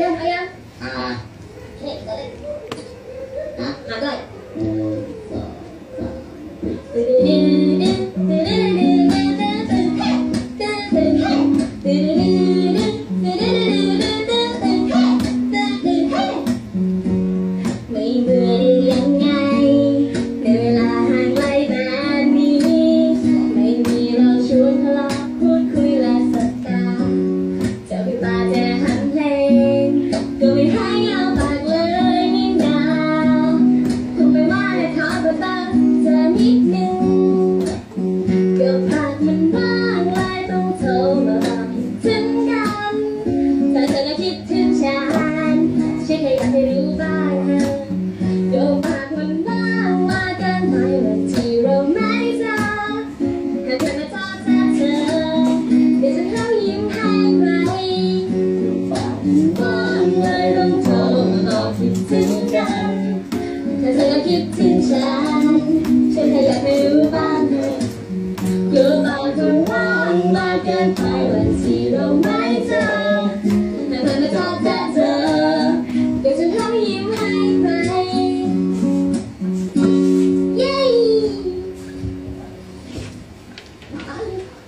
Hey, hey, hey, hey, hey, hey, hey, hey, เรามาทำหน้ามากันในวันที่เราไม่เจอหากเธอมาจ้องจะเธอเดี๋ยวฉันเข้ายิ้มให้ไหมว่างเลยต้องโทมาอกคิดถึงกันถ้าเธอคิดถึงฉันฉันแค่อยากไม่รู้บ้างอยู่บ้านคนว่างมากิน Hallelujah.